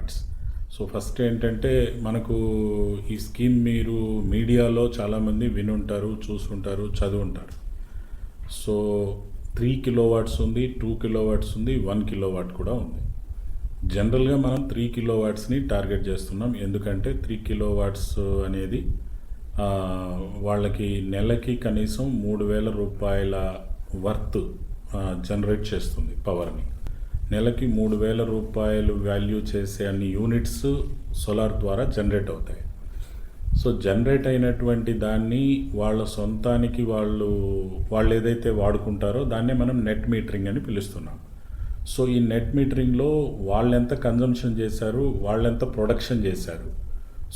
Points so first ఏంటంటే మనకు ఈ స్కీమ్ మీరు మీడియాలో చాలామంది వినుంటారు చూసుంటారు చదువుంటారు. సో త్రీ కిలో వాట్స్ ఉంది టూ కిలో వాట్స్ ఉంది వన్ కిలో వాట్ కూడా ఉంది. జనరల్గా మనం త్రీ కిలో వాట్స్ని టార్గెట్ చేస్తున్నాం. ఎందుకంటే త్రీ కిలో వాట్స్ అనేది వాళ్ళకి నెలకి కనీసం మూడు వేల రూపాయల వర్త్ జనరేట్ చేస్తుంది పవర్ని నెలకి మూడు వేల రూపాయలు వాల్యూ చేసే అన్ని యూనిట్స్ సోలార్ ద్వారా జనరేట్ అవుతాయి. సో జనరేట్ అయినటువంటి దాన్ని వాళ్ళ సొంతానికి వాళ్ళు వాళ్ళు ఏదైతే వాడుకుంటారో దాన్నే మనం నెట్ మీటరింగ్ అని పిలుస్తున్నాం. సో ఈ నెట్ మీటరింగ్లో వాళ్ళు ఎంత కన్జంప్షన్ చేశారు వాళ్ళెంత ప్రొడక్షన్ చేశారు.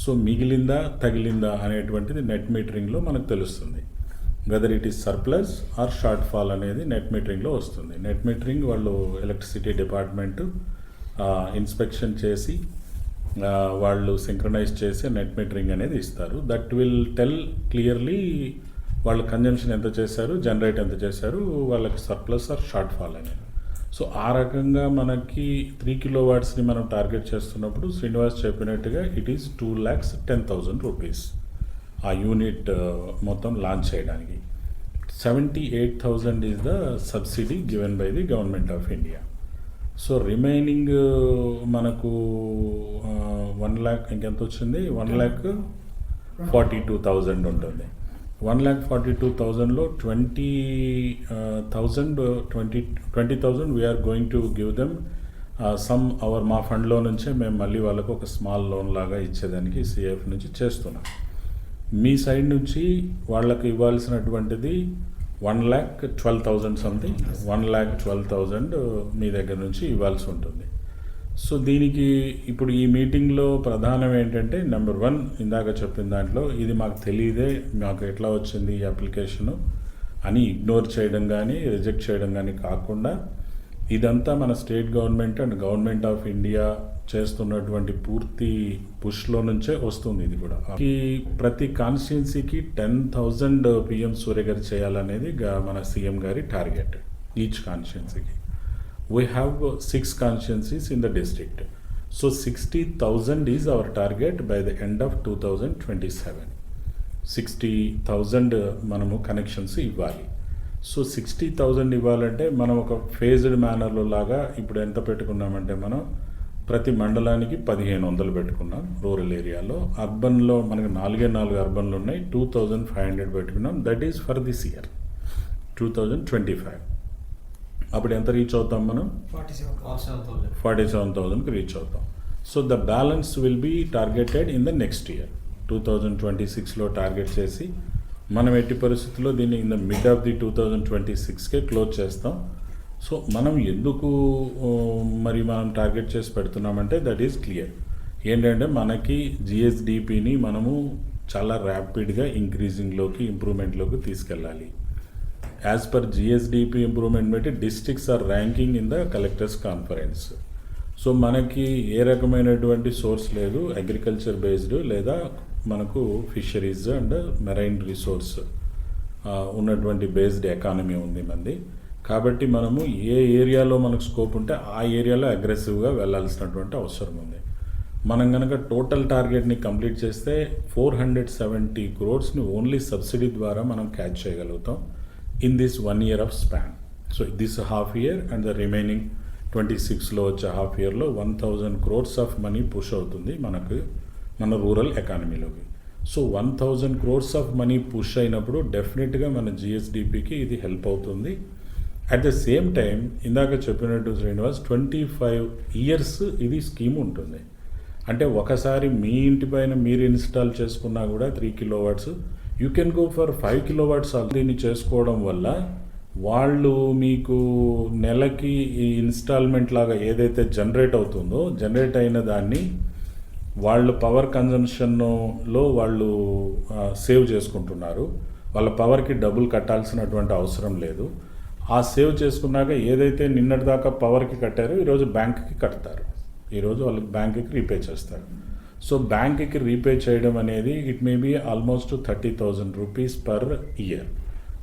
సో మిగిలిందా తగిలిందా అనేటువంటిది నెట్ మీటరింగ్లో మనకు తెలుస్తుంది. Whether it is surplus or shortfall అనేది నెట్ మీటరింగ్లో వస్తుంది. నెట్ మీటరింగ్ వాళ్ళు ఎలక్ట్రిసిటీ డిపార్ట్మెంట్ ఇన్స్పెక్షన్ చేసి వాళ్ళు సింక్రనైజ్ చేసి నెట్ మీటరింగ్ అనేది ఇస్తారు. దట్ విల్ టెల్ క్లియర్లీ వాళ్ళ కన్జంప్షన్ ఎంత చేశారు జనరేట్ ఎంత చేశారు వాళ్ళకి సర్ప్లస్ ఆర్ షార్ట్ ఫాల్ అనేది. సో ఆ రకంగా మనకి త్రీ కిలో వాట్స్ని మనం టార్గెట్ చేస్తున్నప్పుడు శ్రీనివాస్ చెప్పినట్టుగా it is two lakhs ten thousand rupees ఆ యూనిట్ ఆ, మొత్తం లాంచ్ చేయడానికి. Seventy eight thousand is the subsidy given by the government of India so remaining మనకు వన్ ల్యాక్ ఇంకెంత వచ్చింది? One lakh forty two thousand ఉంటుంది. వన్ ల్యాక్ ఫార్టీ టూ థౌజండ్లో twenty thousand twenty twenty thousand we're going to give them some our మా ఫండ్లో నుంచే మేము మళ్ళీ వాళ్ళకు ఒక స్మాల్ లోన్ లాగా ఇచ్చేదానికి సిఎఫ్ నుంచి చేస్తున్నాం. మీ సైడ్ నుంచి వాళ్ళకి ఇవ్వాల్సినటువంటిది one lakh twelve thousand something. One lakh twelve thousand మీ దగ్గర నుంచి ఇవ్వాల్సి ఉంటుంది. సో దీనికి ఇప్పుడు ఈ మీటింగ్లో ప్రధానం ఏంటంటే నెంబర్ వన్ ఇందాక చెప్పిన దాంట్లో ఇది మాకు తెలియదే మాకు ఎట్లా వచ్చింది ఈ అప్లికేషను అని ఇగ్నోర్ చేయడం కానీ రిజెక్ట్ చేయడం కానీ కాకుండా ఇదంతా మన state government and government of India చేస్తున్నటువంటి పూర్తి పుష్లో నుంచే వస్తుంది ఇది కూడా ఈ ప్రతి కాన్స్టిట్యున్సీకి టెన్ థౌజండ్ పిఎం సూర్య గారు చేయాలనేది మన సీఎం గారి టార్గెట్ ఈచ్ కాన్స్టిట్యున్సీకి we have uh, six constituencies in the district. So 60,000 is our target by the end of 2027. 60,000 మనము కనెక్షన్స్ ఇవ్వాలి సో సిక్స్టీ థౌజండ్ ఇవ్వాలంటే మనం ఒక ఫేజ్డ్ మేనర్లో లాగా ఇప్పుడు ఎంత పెట్టుకున్నామంటే మనం ప్రతి మండలానికి పదిహేను వందలు పెట్టుకున్నాం రూరల్ ఏరియాలో. అర్బన్లో మనకి నాలుగే నాలుగు అర్బన్లు ఉన్నాయి. టూ థౌజండ్ ఫైవ్ హండ్రెడ్ పెట్టుకున్నాం. That is for this year two thousand twenty five అప్పుడు ఎంత రీచ్ అవుతాం మనం? ఫార్టీ సెవెన్ ఫార్టీ సెవెన్ థౌజండ్కి రీచ్ అవుతాం. So the balance will be targeted in the next year two thousand twenty సిక్స్లో target చేసి మనం ఎట్టి పరిస్థితుల్లో దీన్ని in the mid of the two thousand twenty సిక్స్కే close చేస్తాం. సో మనం ఎందుకు మరి మనం టార్గెట్ చేసి పెడుతున్నామంటే దట్ ఈస్ క్లియర్. ఏంటంటే మనకి జిఎస్డిపిని మనము చాలా ర్యాపిడ్గా ఇంక్రీజింగ్లోకి ఇంప్రూవ్మెంట్లోకి తీసుకెళ్ళాలి. యాజ్ పర్ జిఎస్డిపి ఇంప్రూవ్మెంట్ బట్టి districts are ranking in the collectors conference. So మనకి ఏ రకమైనటువంటి సోర్స్ లేదు అగ్రికల్చర్ బేస్డ్ లేదా మనకు ఫిషరీస్ అండ్ మెరైన్ రిసోర్స్ ఉన్నటువంటి బేస్డ్ ఎకానమీ ఉంది మంది. కాబట్టి మనము ఏ ఏరియాలో మనకు స్కోప్ ఉంటే ఆ ఏరియాలో అగ్రెసివ్గా వెళ్ళాల్సినటువంటి అవసరం ఉంది. మనం కనుక టోటల్ టార్గెట్ని కంప్లీట్ చేస్తే ఫోర్ హండ్రెడ్ సెవెంటీ క్రోర్స్ని ఓన్లీ సబ్సిడీ ద్వారా మనం క్యాచ్ చేయగలుగుతాం in this one year of span so this half year and the remaining twenty సిక్స్లో వచ్చే హాఫ్ ఇయర్లో one thousand crores of money push అవుతుంది మనకు మన rural ఎకానమీలోకి. So one thousand crores of money push అయినప్పుడు డెఫినెట్గా మన జిఎస్డిపికి ఇది హెల్ప్ అవుతుంది. అట్ ద సేమ్ టైం ఇందాక చెప్పినట్టు శ్రీనివాస్ ట్వంటీ ఫైవ్ ఇయర్స్ ఇది స్కీమ్ ఉంటుంది. అంటే ఒకసారి మీ ఇంటి పైన మీరు ఇన్స్టాల్ చేసుకున్నా కూడా three kilo watts you can go for five kilo watts దీన్ని చేసుకోవడం వల్ల వాళ్ళు మీకు నెలకి ఈ ఇన్స్టాల్మెంట్ లాగా ఏదైతే జనరేట్ అవుతుందో జనరేట్ అయిన దాన్ని వాళ్ళు పవర్ కన్జంప్షన్లో వాళ్ళు సేవ్ చేసుకుంటున్నారు. వాళ్ళ పవర్కి డబ్బులు కట్టాల్సినటువంటి అవసరం లేదు. ఆ సేవ్ చేసుకున్నాక ఏదైతే నిన్నటిదాకా పవర్కి కట్టారో ఈరోజు బ్యాంక్కి కడతారు. ఈరోజు వాళ్ళకి బ్యాంక్కి రీపే చేస్తారు. సో బ్యాంక్కి రీపే చేయడం అనేది it may be almost thirty thousand rupees per year.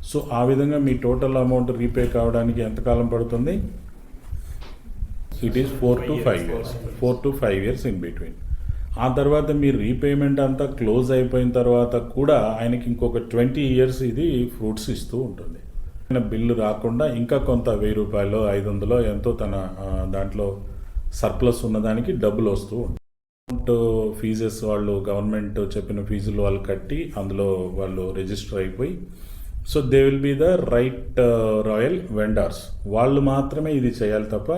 So ఆ విధంగా మీ టోటల్ అమౌంట్ రీపే కావడానికి ఎంతకాలం పడుతుంది? It is four to five years. Four to five years in between. ఆ తర్వాత మీ రీపేమెంట్ అంతా క్లోజ్ అయిపోయిన తర్వాత కూడా ఆయనకి ఇంకొక ట్వంటీ ఇయర్స్ ఇది ఫ్రూట్స్ ఇస్తూ ఉంటుంది. ఆయన బిల్లు రాకుండా ఇంకా కొంత వెయ్యి రూపాయలు ఐదు వందలు ఎంతో తన దాంట్లో సర్ప్లస్ ఉన్నదానికి డబ్బులు వస్తూ ఉంటుంది. అమౌంట్ ఫీజెస్ వాళ్ళు గవర్నమెంట్ చెప్పిన ఫీజులు వాళ్ళు కట్టి అందులో వాళ్ళు రిజిస్టర్ అయిపోయి so they will be the right royal vendors వాళ్ళు మాత్రమే ఇది చేయాలి తప్ప